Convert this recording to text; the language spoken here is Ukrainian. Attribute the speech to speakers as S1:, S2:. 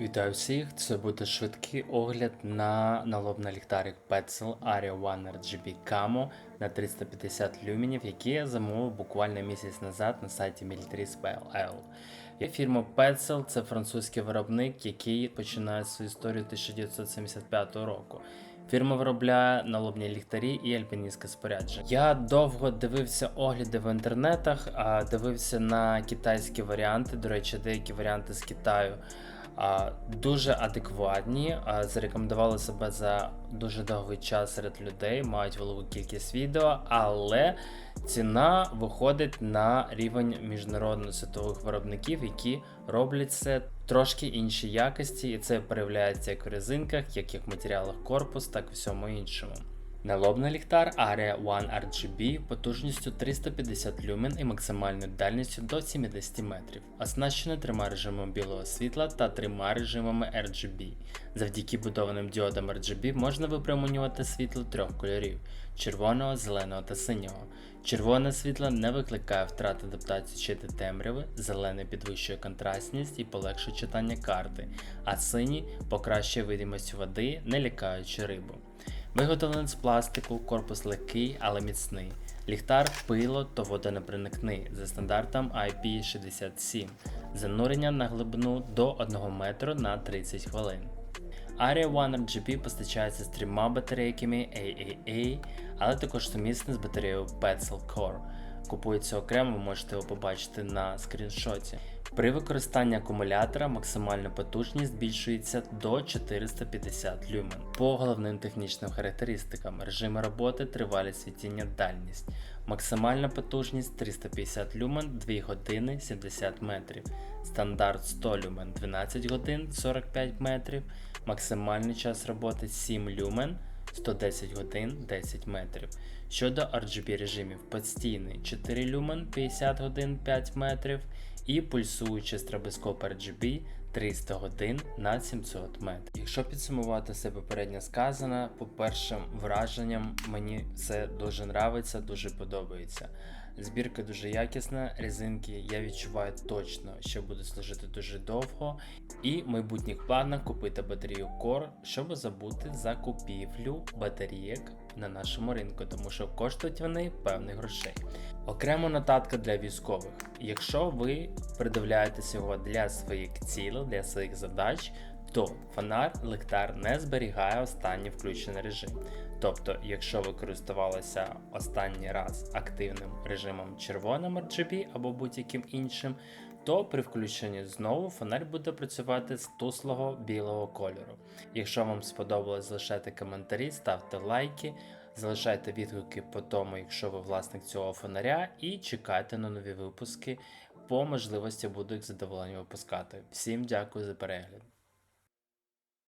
S1: Вітаю всіх! Це буде швидкий огляд на налобний ліхтарик Petzl Area One RGB Camo на 350 люменів, який я замовив буквально місяць назад на сайті Militaris PLL. Є фірма Petzl, це французький виробник, який починає свою історію 1975 року. Фірма виробляє налобні ліхтарі і альпіністське спорядження. Я довго дивився огляди в інтернетах, дивився на китайські варіанти. До речі, деякі варіанти з Китаю дуже адекватні, зарекомендували себе за дуже довгий час серед людей, мають велику кількість відео, але ціна виходить на рівень міжнародно світових виробників, які роблять це трошки іншій якості, і це проявляється як в резинках, як в матеріалах корпус, так і всьому іншому. Налобний ліхтар Area One RGB потужністю 350 люмен і максимальною дальністю до 70 метрів, оснащений трьома режимами білого світла та трьома режимами RGB. Завдяки будованим діодам RGB можна випромінювати світло трьох кольорів червоного, зеленого та синього. Червоне світло не викликає втрат адаптації чити темряви, зелене підвищує контрастність і полегшує читання карти, а синій покращує видимість води, не лякаючи рибу. Виготовлений з пластику, корпус легкий, але міцний. Ліхтар пило та водонепроникний за стандартом IP67, занурення на глибину до 1 метру на 30 хвилин. Aria One RGB постачається з трьома батарейками AAA, але також сумісний з батареєю Petzl Core. Купується окремо, ви можете його побачити на скріншоті. При використанні акумулятора максимальна потужність збільшується до 450 люмен. По головним технічним характеристикам режими роботи, тривалість світіння, дальність. Максимальна потужність 350 люмен 2 години 70 метрів. Стандарт 100 люмен 12 годин 45 метрів. Максимальний час роботи 7 люмен 110 годин 10 метрів. Щодо RGB режимів, постійний 4 люмен 50 годин 5 метрів і пульсуючий стробоскоп RGB 300 годин на 700 метрів. Якщо підсумувати все попередньо сказане, по першим враженням мені це дуже нравиться, дуже подобається. Збірка дуже якісна, резинки я відчуваю точно, що буде служити дуже довго. І в майбутніх планах купити батарею Core, щоб забути за купівлю батарейок на нашому ринку, тому що коштують вони певних грошей. Окремо нотатка для військових. Якщо ви придивляєтеся його для своїх цілей, для своїх задач, то фонар лектар не зберігає останній включений режим. Тобто, якщо ви користувалися останній раз активним режимом червоним RGB або будь-яким іншим, то при включенні знову фонарь буде працювати з туслого білого кольору. Якщо вам сподобалось, залишайте коментарі, ставте лайки, залишайте відгуки по тому, якщо ви власник цього фонаря, і чекайте на нові випуски. По можливості буду їх задоволені випускати. Всім дякую за перегляд.